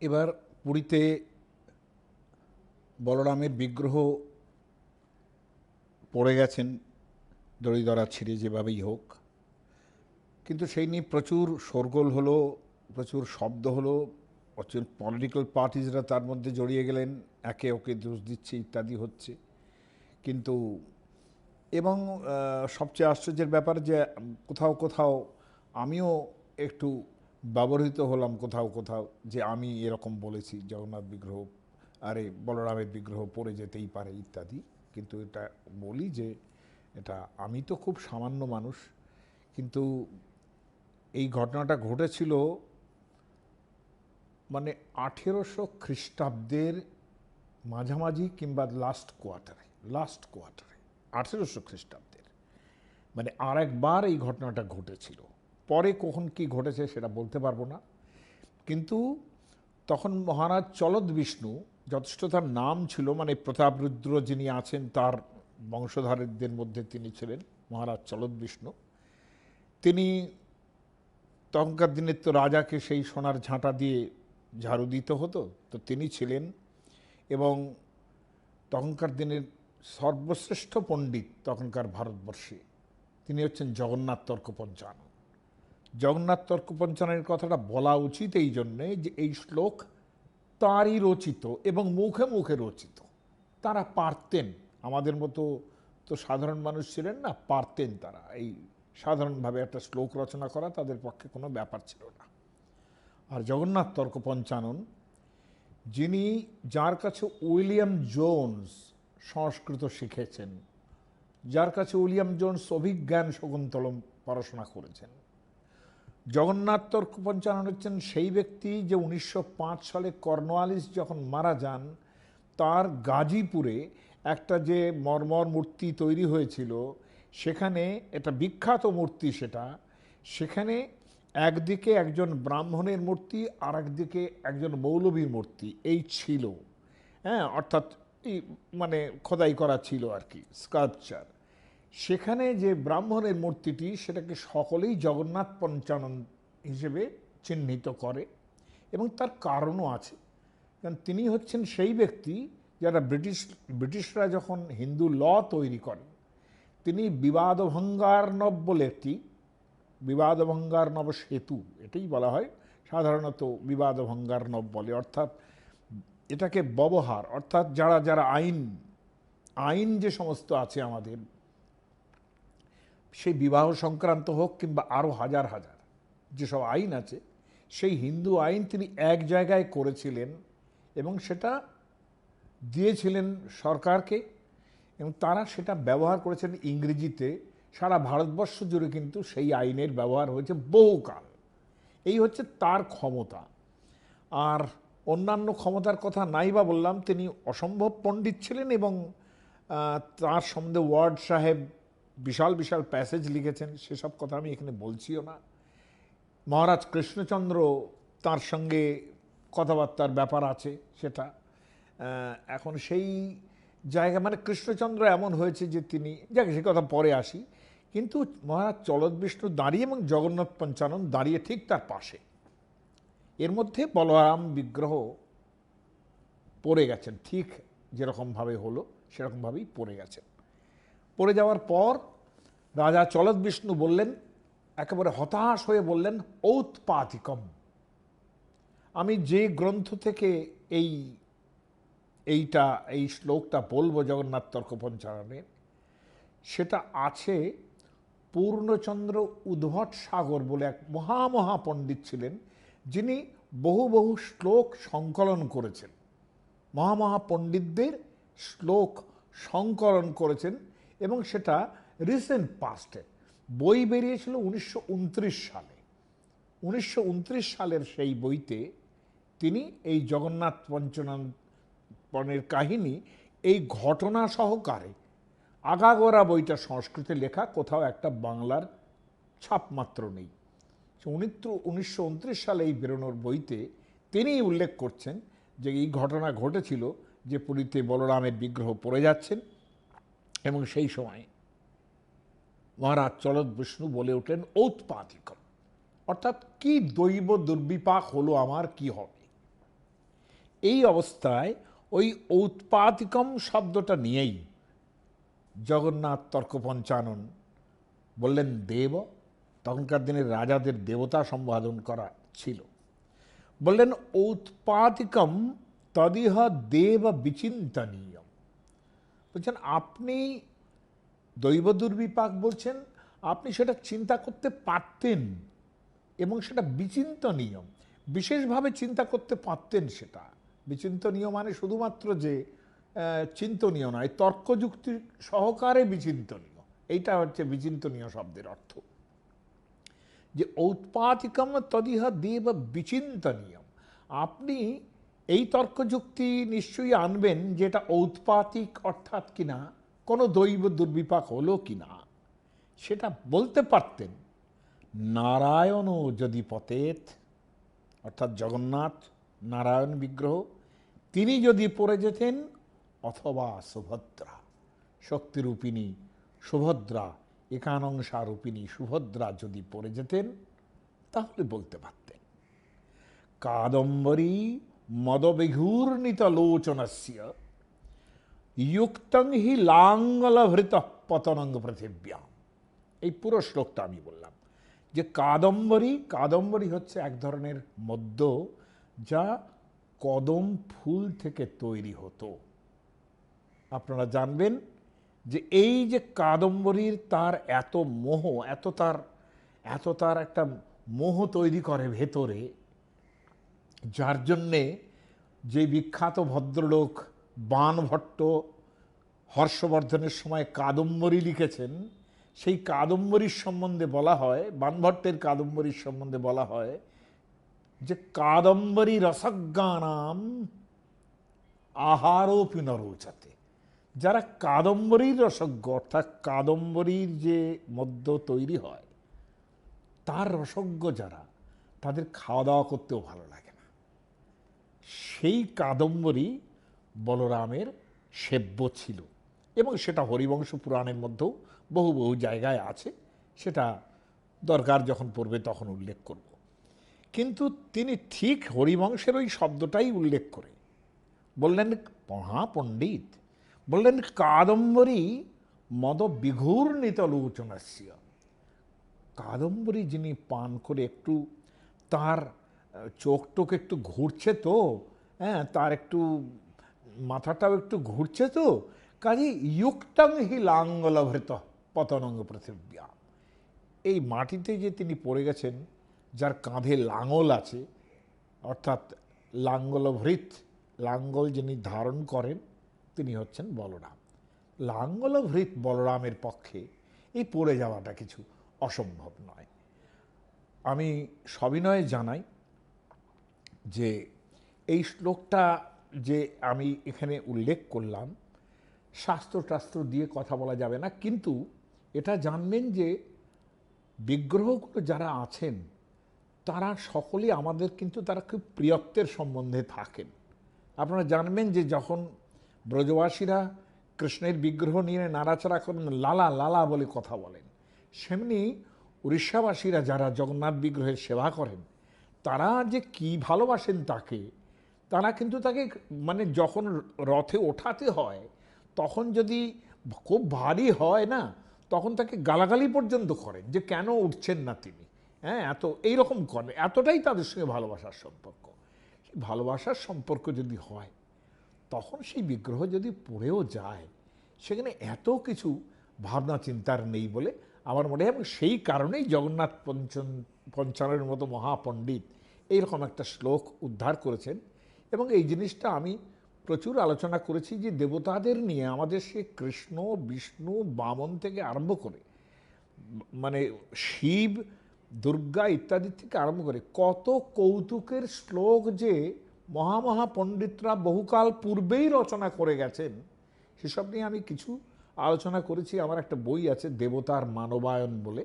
এবার পুরীতে বলরামের বিগ্রহ পড়ে গেছেন দড়িদরা ছিঁড়ে যেভাবেই হোক। কিন্তু সেই নিয়ে প্রচুর শোরগোল হলো, প্রচুর শব্দ হলো, প্রচুর পলিটিক্যাল পার্টিজরা তার মধ্যে জড়িয়ে গেলেন, একে ওকে দোষ দিচ্ছে, ইত্যাদি হচ্ছে। কিন্তু এবং সবচেয়ে আশ্চর্যের ব্যাপার যে, কোথাও কোথাও আমিও একটু ব্যবহৃত হলাম কোথাও কোথাও যে আমি এরকম বলেছি, জগন্নাথ বিগ্রহ, আরে বলরামের বিগ্রহ পড়ে যেতেই পারে ইত্যাদি। কিন্তু এটা বলি যে এটা আমি তো খুব সামান্য মানুষ, কিন্তু এই ঘটনাটা ঘটেছিল মানে আঠেরোশো খ্রিস্টাব্দের মাঝামাঝি কিংবা লাস্ট কোয়ার্টারে লাস্ট কোয়ার্টারে আঠেরোশো খ্রিস্টাব্দের। মানে আর একবার এই ঘটনাটা ঘটেছিল। পরে কখন কি ঘটেছে সেটা বলতে পারব না। কিন্তু তখন মহারাজ চলদ বিষ্ণু যথেষ্ট তার নাম ছিল মানে প্রতাপরুদ্র যিনি আছেন তার বংশধারীদের মধ্যে তিনি ছিলেন, মহারাজ চলদ বিষ্ণু। তিনি তখনকার দিনে তো রাজাকে সেই সোনার ঝাঁটা দিয়ে ঝাড়ু দিতে হতো, তো তিনি ছিলেন এবং তখনকার দিনের সর্বশ্রেষ্ঠ পণ্ডিত তখনকার ভারতবর্ষে। তিনি হচ্ছেন জগন্নাথ তর্ক পঞ্চানন জগন্নাথ তর্ক পঞ্চাননের কথাটা বলা উচিত এই জন্যে যে এই শ্লোক তারই রচিত এবং মুখে মুখে রচিত। তারা পারতেন। আমাদের মতো তো সাধারণ মানুষ ছিলেন না, পারতেন তারা। এই সাধারণভাবে একটা শ্লোক রচনা করা তাদের পক্ষে কোনো ব্যাপার ছিল না। আর জগন্নাথ তর্ক পঞ্চানন যিনি যার কাছে উইলিয়াম জোনস সংস্কৃত শিখেছেন, যার কাছে উইলিয়াম জোনস অভিজ্ঞান শকুন্তলম পড়াশোনা করেছেন জগন্নাথ তর্ক পঞ্চানন হচ্ছেন সেই ব্যক্তি যে উনিশশো পাঁচ সালে কর্নওয়ালিস যখন মারা যান, তার গাজীপুরে একটা যে মর্মর মূর্তি তৈরি হয়েছিল, সেখানে এটা বিখ্যাত মূর্তি সেটা, সেখানে একদিকে একজন ব্রাহ্মণের মূর্তি আর একদিকে একজন মৌলবীর মূর্তি, এই ছিল। হ্যাঁ অর্থাৎ মানে খোদাই করা ছিল আর কি স্কাল্পচার সেখানে যে ব্রাহ্মণের মূর্তিটি সেটাকে সকলেই জগন্নাথ পঞ্চানন হিসেবে চিহ্নিত করে এবং তার কারণও আছে। কারণ তিনি হচ্ছেন সেই ব্যক্তি যারা ব্রিটিশ, ব্রিটিশরা যখন হিন্দু ল তৈরি করেন তিনি বিবাদভঙ্গার্ণব বলে একটি বিবাদভঙ্গার্ণব সেতু এটাই বলা হয়, সাধারণত বিবাদভঙ্গার্ণব বলে অর্থাৎ এটাকে ব্যবহার, অর্থাৎ যারা যারা আইন আইন যে সমস্ত আছে আমাদের সেই বিবাহ সংক্রান্ত হোক কিংবা আরও হাজার হাজার, যেসব আইন আছে, সেই হিন্দু আইন তিনি এক জায়গায় করেছিলেন এবং সেটা দিয়েছিলেন সরকারকে এবং তারা সেটা ব্যবহার করেছেন ইংরেজিতে। সারা ভারতবর্ষ জুড়ে কিন্তু সেই আইনের ব্যবহার হয়েছে বহুকাল। এই হচ্ছে তার ক্ষমতা। আর অন্যান্য ক্ষমতার কথা নাই বা বললাম, তিনি অসম্ভব পণ্ডিত ছিলেন এবং তার সম্বন্ধে ওয়ার্ড সাহেব বিশাল বিশাল প্যাসেজ লিখেছেন। সেসব কথা আমি এখানে বলছিও না। মহারাজ কৃষ্ণচন্দ্র তার সঙ্গে কথাবার্তার ব্যাপার আছে সেটা। এখন সেই জায়গা মানে কৃষ্ণচন্দ্র এমন হয়েছে যে তিনি, যাকে, সে কথা পরে আসি। কিন্তু মহারাজ চলদ বিষ্ণু দাঁড়িয়ে এবং জগন্নাথ পঞ্চানন দাঁড়িয়ে ঠিক তার পাশে। এর মধ্যে বলরাম বিগ্রহ পড়ে গেছেন, ঠিক যেরকমভাবে হলো, সেরকমভাবেই পড়ে গেছেন। পড়ে যাওয়ার পর রাজা চলদ বিষ্ণু বললেন, একেবারে হতাশ হয়ে বললেন ঔৎপাতিকম আমি যে গ্রন্থ থেকে এই, এইটা, এই শ্লোকটা বলব জগন্নাথ তর্ক পঞ্চারণের সেটা আছে পূর্ণচন্দ্র উদ্ভট সাগর বলে এক মহামহা পণ্ডিত ছিলেন, যিনি বহু বহু শ্লোক সংকলন করেছেন। মহামহা পণ্ডিতদের শ্লোক সংকলন করেছেন এবং সেটা রিসেন্ট পাস্টে বই বেরিয়েছিল উনিশশো উনত্রিশ সালে। উনিশশো উনত্রিশ সালের সেই বইতে তিনি এই জগন্নাথ পঞ্চনন পণের কাহিনী, এই ঘটনা সহকারে আগাগোড়া বইটা সংস্কৃতে লেখা, কোথাও একটা বাংলার ছাপমাত্র নেই। উনিশশো উনত্রিশ সালে এই বেরোনোর বইতে তিনি উল্লেখ করছেন যে এই ঘটনা ঘটেছিল যে পুরীতে বলরামের বিগ্রহ পড়ে যাচ্ছেন। এবং সেই সময় মহারাজ চলদ বিষ্ণু বলে উঠলেন, ঔৎপাতিকম। অর্থাৎ কি দৈব দুর্বিপাক হলো আমার, কি হবে? এই অবস্থায় ওই ঔৎপাতিকম শব্দটা নিয়েই জগন্নাথ তর্কপঞ্চানন বললেন, দেব, তখনকার দিনে রাজাদের দেবতা সম্বোধন করা ছিল। বললেন, ঔৎপাতিকম তদিহ দেব বিচিন্তনীয় বলছেন, আপনি দৈব দুর্বিপাক বলছেন, আপনি সেটা চিন্তা করতে পারতেন এবং সেটা বিচিন্তনীয়। বিশেষভাবে চিন্তা করতে পারতেন সেটা। বিচিন্তনীয় মানে শুধুমাত্র যে চিন্তনীয় নয় তর্কযুক্তি সহকারে বিচিন্তনীয়। এইটা হচ্ছে বিচিন্তনীয় শব্দের অর্থ। যে, ঔৎপাতিকম তদিহ দেব বিচিন্তনীয় আপনি এই তর্কযুক্তি নিশ্চয়ই আনবেন যেটা ঔৎপাতিক অর্থাৎ কিনা, কোনো দৈব দুর্বিপাক হলো কিনা, সেটা বলতে পারতেন। নারায়ণও যদি পতেত, অর্থাৎ জগন্নাথ, নারায়ণ বিগ্রহ, তিনি যদি পড়ে যেতেন, অথবা সুভদ্রা, শক্তিরূপিণী সুভদ্রা একানংসা রূপিণী সুভদ্রা যদি পড়ে যেতেন, তাহলে বলতে পারতেন। কাদম্বরী মদবিঘূর্ণিত লোচনস্য যুক্তং হি লাঙ্গলভৃত পতনঙ্গ পৃথিব্যাম এই পুরো শ্লোকটা আমি বললাম। যে কাদম্বরী কাদম্বরী হচ্ছে এক ধরনের মদ্য যা কদম ফুল থেকে তৈরি হতো। আপনারা জানবেন যে এই যে কাদম্বরীর তার এত মোহ, এত তার এত তার একটা মোহ তৈরি করে ভেতরে যার জন্যে যে বিখ্যাত ভদ্রলোক বানভট্ট হর্ষবর্ধনের সময় কাদম্বরী লিখেছেন, সেই কাদম্বরীর সম্বন্ধে বলা হয়, বানভট্টের কাদম্বরীর সম্বন্ধে বলা হয় যে কাদম্বরী রসজ্ঞানাম আহারোপি নরোচাতে। যারা কাদম্বরীর রসজ্ঞ, অর্থাৎ কাদম্বরীর যে মদ্য তৈরি হয়, তার রসজ্ঞ যারা, তাদের খাওয়া দাওয়া করতেও ভালো লাগে। সেই কাদম্বরী বলরামের সেব্য ছিল। এবং সেটা হরিবংশ পুরাণের মধ্যেও বহু বহু জায়গায় আছে। সেটা দরকার যখন পড়বে তখন উল্লেখ করব। কিন্তু তিনি ঠিক হরিবংশের ওই শব্দটাই উল্লেখ করে। বললেন, মহাপণ্ডিত, বললেন, কাদম্বরী মদ বিঘূর্ণিত লোচনাস্য কাদম্বরী যিনি পান করে একটু তার চোখ টোক একটু ঘুরছে তো হ্যাঁ তার একটু মাথাটাও একটু ঘুরছে তো, কাজে ইয়ুক্তাং হি লাঙ্গলভৃত পতনঙ্গ পৃথিব্যা। এই মাটিতে যে তিনি পড়ে গেছেন, যার কাঁধে লাঙল আছে, অর্থাৎ লাঙ্গলভৃত, লাঙ্গল যিনি ধারণ করেন, তিনি হচ্ছেন বলরাম। লাঙ্গলভৃত বলরামের পক্ষে এই পড়ে যাওয়াটা কিছু অসম্ভব নয়। আমি সবিনয়ে জানাই যে এই শ্লোকটা যে আমি এখানে উল্লেখ করলাম, শাস্ত্র টাস্ত্র দিয়ে কথা বলা যাবে না, কিন্তু এটা জানবেন যে বিগ্রহগুলো যারা আছেন, তারা সকলেই আমাদের কিন্তু তারা খুব প্রিয়ত্বের সম্বন্ধে থাকেন। আপনারা জানবেন যে যখন ব্রজবাসীরা কৃষ্ণের বিগ্রহ নিয়ে নাড়াচাড়া করেন, লালা লালা বলে কথা বলেন, সেমনি উড়িষ্যাবাসীরা যারা জগন্নাথ বিগ্রহের সেবা করেন তারা যে কি ভালোবাসেন তাকে, তারা কিন্তু তাকে মানে যখন রথে ওঠাতে হয়, তখন যদি খুব ভারী হয় না, তখন তাকে গালাগালি পর্যন্ত করেন যে কেন উঠছেন না তিনি। হ্যাঁ এত, এইরকম করেন। এতটাই তাদের সঙ্গে ভালোবাসার সম্পর্ক। সেই ভালোবাসার সম্পর্ক যদি হয়, তখন সেই বিগ্রহ যদি পড়েও যায়, সেখানে এত কিছু ভাবনা চিন্তার নেই বলে আমার মনে হয়। এবং সেই কারণেই জগন্নাথ পঞ্চন পঞ্চানের মতো মহাপণ্ডিত এইরকম একটা শ্লোক উদ্ধার করেছেন এবং এই জিনিসটা আমি প্রচুর আলোচনা করেছি যে দেবতাদের নিয়ে আমাদের সে কৃষ্ণ, বিষ্ণু, বামন থেকে আরম্ভ করে মানে শিব, দুর্গা ইত্যাদি থেকে আরম্ভ করে কত কৌতুকের শ্লোক যে মহামহা পণ্ডিতরা বহুকাল পূর্বেই রচনা করে গেছেন, সেসব নিয়ে আমি কিছু আলোচনা করেছি। আমার একটা বই আছে দেবতার মানবায়ন বলে,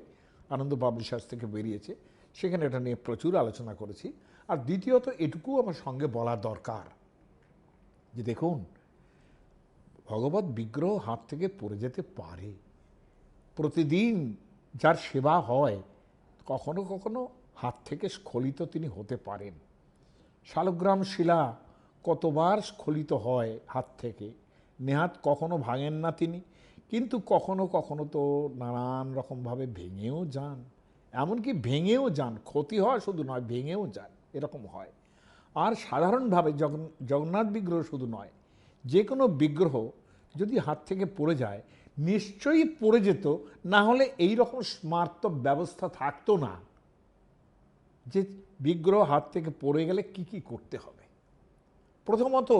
আনন্দ পাবলিশার্স থেকে বেরিয়েছে। সেখানে এটা নিয়ে প্রচুর আলোচনা করেছি। আর দ্বিতীয়ত এটুকু আমার সঙ্গে বলা দরকার যে দেখুন, ভগবত বিগ্রহ হাত থেকে পড়ে যেতে পারে। প্রতিদিন যার সেবা হয়, কখনো কখনো হাত থেকে স্খলিত তিনি হতে পারেন। শালগ্রাম শিলা কতবার স্খলিত হয় হাত থেকে, নেহাত কখনো ভাঙেন না তিনি, কিন্তু কখনো কখনো তো নানান রকমভাবে ভেঙেও যান। এমনকি ভেঙেও যান, ক্ষতি হয় শুধু নয়, ভেঙেও যান, এরকম হয়। আর সাধারণভাবে জগন, জগন্নাথ বিগ্রহ শুধু নয় যে কোনো বিগ্রহ যদি হাত থেকে পড়ে যায়, নিশ্চয়ই পড়ে যেত, না হলে এই রকম স্মার্ত ব্যবস্থা থাকতো না যে বিগ্রহ হাত থেকে পড়ে গেলে কি কি করতে হবে। প্রথমত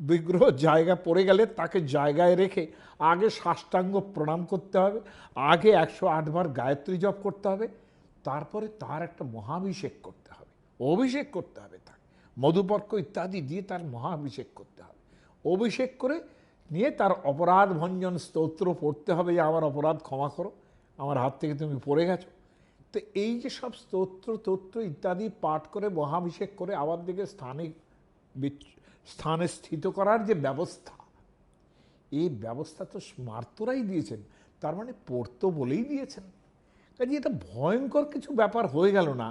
বিগ্রহ জায়গা পড়ে গেলে তাকে জায়গায় রেখে আগে সাষ্টাঙ্গ প্রণাম করতে হবে, আগে একশো আটবার গায়ত্রী জপ করতে হবে, তারপরে তার একটা মহাভিষেক করতে হবে, অভিষেক করতে হবে তাকে মধুপর্ক ইত্যাদি দিয়ে তার মহাভিষেক করতে হবে। অভিষেক করে নিয়ে তার অপরাধ ভঞ্জন স্তোত্র পড়তে হবে, যে আমার অপরাধ ক্ষমা করো, আমার হাত থেকে তুমি পড়ে গেছো। তো এই যে সব স্তোত্র তত্র ইত্যাদি পাঠ করে, মহাভিষেক করে আবার দিকে স্থানে বিচ- স্থানে স্থিত করার যে ব্যবস্থা, এই ব্যবস্থা তো স্মার্তরাই দিয়েছেন। তার মানে পড়তো বলেই দিয়েছেন। কাজে এটা ভয়ঙ্কর কিছু ব্যাপার হয়ে গেল না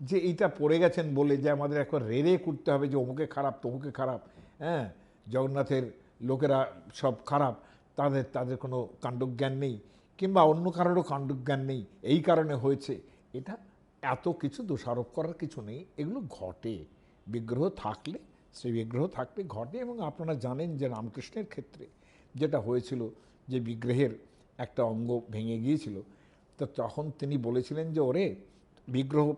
যে এইটা পড়ে গেছেন বলে যে আমাদের একবার রেড়ে করতে হবে যে অমুকে খারাপ, তমুকে খারাপ হ্যাঁ? জগন্নাথের লোকেরা সব খারাপ, তাদের তাদের কোনো কাণ্ডজ্ঞান নেই কিংবা অন্য কারোরও কাণ্ডজ্ঞান নেই, এই কারণে হয়েছে। এটা এত কিছু দোষারোপ করার কিছু নেই, এগুলো ঘটে। বিগ্রহ থাকলে সেই বিগ্রহ থাকলে ঘটে এবং আপনারা জানেন যে রামকৃষ্ণের ক্ষেত্রে যেটা হয়েছিল যে বিগ্রহের একটা অঙ্গ ভেঙে গিয়েছিল, তো তখন তিনি বলেছিলেন যে, ওরে, বিগ্রহ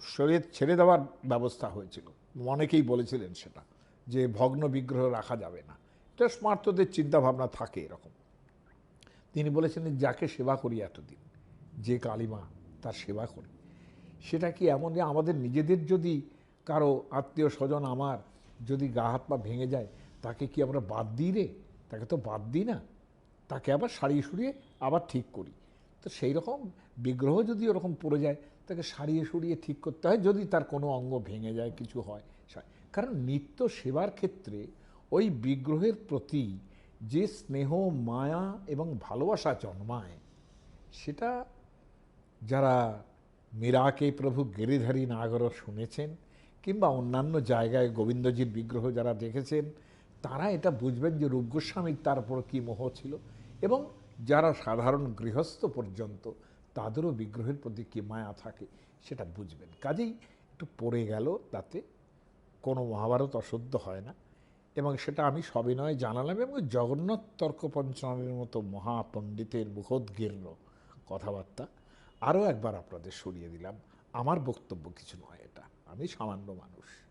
শরীর ছেড়ে দেওয়ার ব্যবস্থা হয়েছিল। অনেকেই বলেছিলেন সেটা, যে ভগ্ন বিগ্রহ রাখা যাবে না। এটা স্মার্তদের চিন্তাভাবনা থাকে এরকম। তিনি বলেছিলেন, যাকে সেবা করি এতদিন, যে কালিমা তার সেবা করি। সেটা কি এমন যে আমাদের নিজেদের যদি কারও আত্মীয় স্বজন আমার যদি গা হাত পা ভেঙে যায়, তাকে কি আমরা বাদ দিই রে? তাকে তো বাদ দিই না। তাকে আবার সারিয়ে সুরিয়ে আবার ঠিক করি। তো সেই রকম বিগ্রহ যদি ওরকম পড়ে যায়, তাকে সারিয়ে সুরিয়ে ঠিক করতে হয়, যদি তার কোনো অঙ্গ ভেঙে যায়, কিছু হয় কারণ নিত্য সেবার ক্ষেত্রে ওই বিগ্রহের প্রতি যে স্নেহ, মায়া এবং ভালোবাসা জন্মায়, সেটা যারা মীরাকে প্রভু গিরিধারী নাগর শুনেছেন কিংবা অন্যান্য জায়গায় গোবিন্দজির বিগ্রহ যারা দেখেছেন, তারা এটা বুঝবেন যে রূপ তার উপর কী মোহ ছিল এবং যারা সাধারণ গৃহস্থ পর্যন্ত তাদেরও বিগ্রহের প্রতি কী মায়া থাকে সেটা বুঝবেন। কাজেই একটু পড়ে গেল তাতে, কোনো মহাভারত অশুদ্ধ হয় না এবং সেটা আমি সবিনয় জানালাম এবং জগন্নাথ তর্ক পঞ্চানের মতো মহাপণ্ডিতের মুখোদ্গীর্ণ কথাবার্তা। আরও একবার আপনাদের সরিয়ে দিলাম, আমার বক্তব্য কিছু নয় এটা। আমি সামান্য মানুষ।